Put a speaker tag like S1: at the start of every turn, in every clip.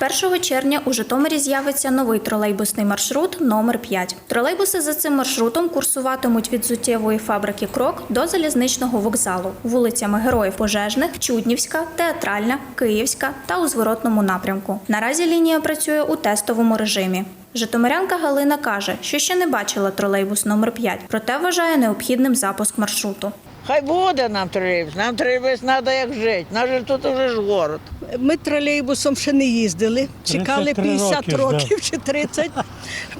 S1: З 1 червня у Житомирі з'явиться новий тролейбусний маршрут номер 5. Тролейбуси за цим маршрутом курсуватимуть від зуттєвої фабрики Крок до залізничного вокзалу вулицями Героїв Пожежних, Чуднівська, Театральна, Київська та у зворотному напрямку. Наразі лінія працює у тестовому режимі. Житомирянка Галина каже, що ще не бачила тролейбус номер 5, проте вважає необхідним запуск маршруту.
S2: Хай буде нам тролейбус, нам тролейбус треба як жити. Наш же тут уже ж город.
S3: Ми тролейбусом ще не їздили. Чекали 50
S4: роки
S3: років чи 30,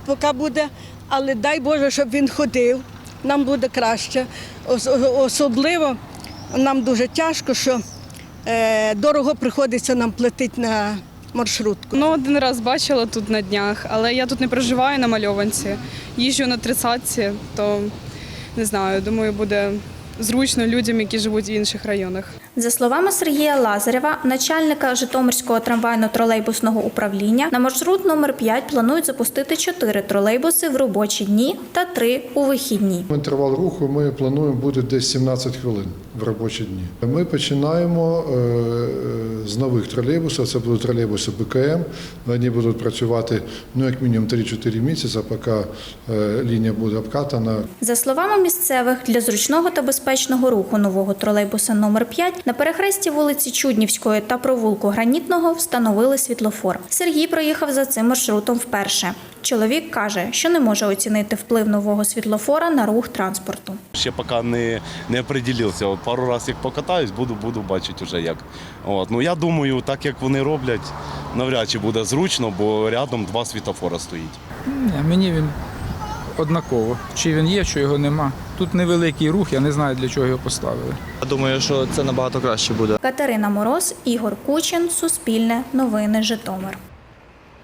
S3: поки буде. Але дай Боже, щоб він ходив. Нам буде краще. Особливо нам дуже тяжко, що е, дорого приходиться нам платити на маршрутку.
S5: Ну, один раз бачила тут на днях, але я тут не проживаю на мальованці. Їжджу на тридцятці, то не знаю, думаю, буде зручно людям, які живуть в інших районах.
S1: За словами Сергія Лазарєва, начальника Житомирського трамвайно-тролейбусного управління, на маршрут номер 5 планують запустити 4 тролейбуси в робочі дні та 3 у вихідні.
S6: Інтервал руху ми плануємо буде десь 17 хвилин в робочі дні. Ми починаємо е, з нових тролейбусів. Це будуть тролейбуси БКМ. Вони будуть працювати ну як мінімум 3-4 місяці, поки е, лінія буде обкатана.
S1: За словами місцевих, для зручного та безпечного руху нового тролейбуса номер 5 на перехресті вулиці Чуднівської та провулку Гранітного встановили світлофор. Сергій проїхав за цим маршрутом вперше. Чоловік каже, що не може оцінити вплив нового світлофора на рух транспорту.
S7: Ще поки не, не определився. От пару разів як покатаюсь, буду, буду бачити вже як. От. Ну я думаю, так як вони роблять, навряд чи буде зручно, бо рядом два світофора стоїть.
S8: Ні, мені він однаково. Чи він є, чи його нема. Тут невеликий рух, я не знаю, для чого його поставили.
S9: Я думаю, що це набагато краще буде.
S1: Катерина Мороз, Ігор Кучин, Суспільне, Новини Житомир.